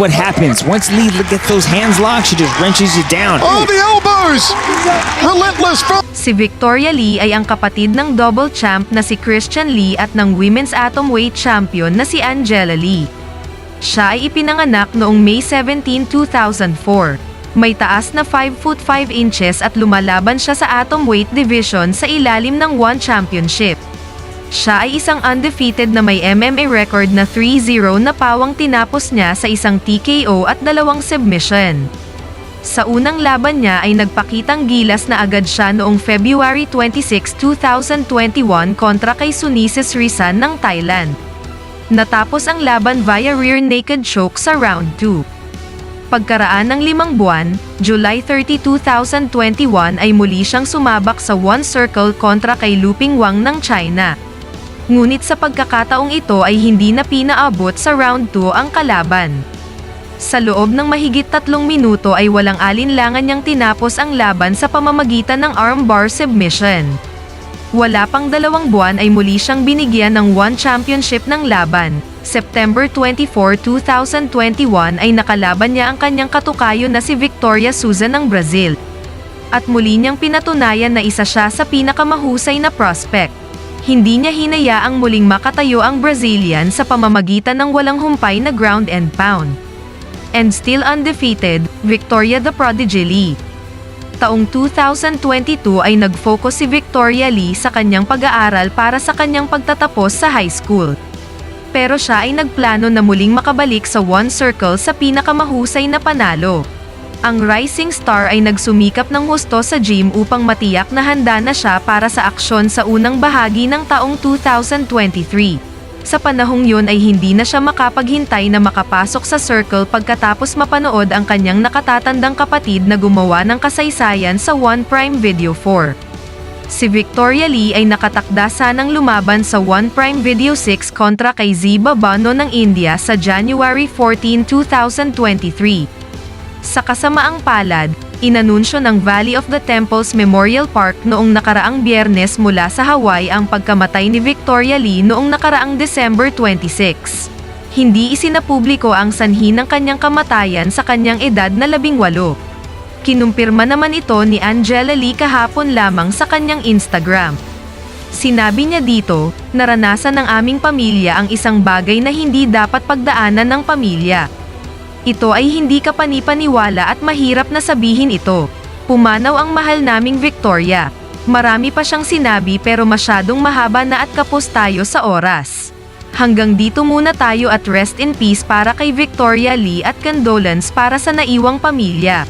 what happens. Once Lee gets those hands locked, she just wrenches you down. Oh, the elbows! Relentless from Si Victoria Lee ay ang kapatid ng double champ na si Christian Lee at ng women's atomweight champion na si Angela Lee. Siya ay ipinanganak noong May 17, 2004. May taas na 5 foot 5 inches at lumalaban siya sa atomweight division sa ilalim ng One Championship. Siya ay isang undefeated na may MMA record na 3-0 na pawang tinapos niya sa isang TKO at dalawang submission. Sa unang laban niya ay nagpakitang gilas na agad siya noong February 26, 2021 kontra kay Sunisis Rizan ng Thailand. Natapos ang laban via rear naked choke sa round 2. Pagkaraan ng limang buwan, July 30, 2021 ay muli siyang sumabak sa one circle kontra kay Luping Wang ng China. Ngunit sa pagkakataong ito ay hindi na pinaabot sa round 2 ang kalaban. Sa loob ng mahigit tatlong minuto ay walang alinlangan niyang tinapos ang laban sa pamamagitan ng armbar submission. Wala pang dalawang buwan ay muli siyang binigyan ng One Championship ng laban. September 24, 2021 ay nakalaban niya ang kanyang katukayo na si Victoria Susan ng Brazil. At muli niyang pinatunayan na isa siya sa pinakamahusay na prospect. Hindi niya hinayaang muling makatayo ang Brazilian sa pamamagitan ng walang humpay na ground and pound and still undefeated, Victoria the Prodigy Lee. Taong 2022 ay nag-focus si Victoria Lee sa kanyang pag-aaral para sa kanyang pagtatapos sa high school. Pero siya ay nagplano na muling makabalik sa One Circle sa pinakamahusay na panalo. Ang rising star ay nagsumikap ng husto sa gym upang matiyak na handa na siya para sa aksyon sa unang bahagi ng taong 2023. Sa panahong yun ay hindi na siya makapaghintay na makapasok sa circle pagkatapos mapanood ang kanyang nakatatandang kapatid na gumawa ng kasaysayan sa One Prime Video 4. Si Victoria Lee ay nakatakda sanang lumaban sa One Prime Video 6 kontra kay Ziba Bano ng India sa January 14, 2023. Sa kasamaang palad, inanunsyo ng Valley of the Temples Memorial Park noong nakaraang biyernes mula sa Hawaii ang pagkamatay ni Victoria Lee noong nakaraang December 26. Hindi isinapubliko ang sanhi ng kanyang kamatayan sa kanyang edad na labing walo. Kinumpirma naman ito ni Angela Lee kahapon lamang sa kanyang Instagram. Sinabi niya dito, naranasan ng aming pamilya ang isang bagay na hindi dapat pagdaanan ng pamilya. Ito ay hindi kapanipaniwala at mahirap na sabihin ito. Pumanaw ang mahal naming Victoria. Marami pa siyang sinabi pero masyadong mahaba na at kapos tayo sa oras. Hanggang dito muna tayo at rest in peace para kay Victoria Lee at condolence para sa naiwang pamilya.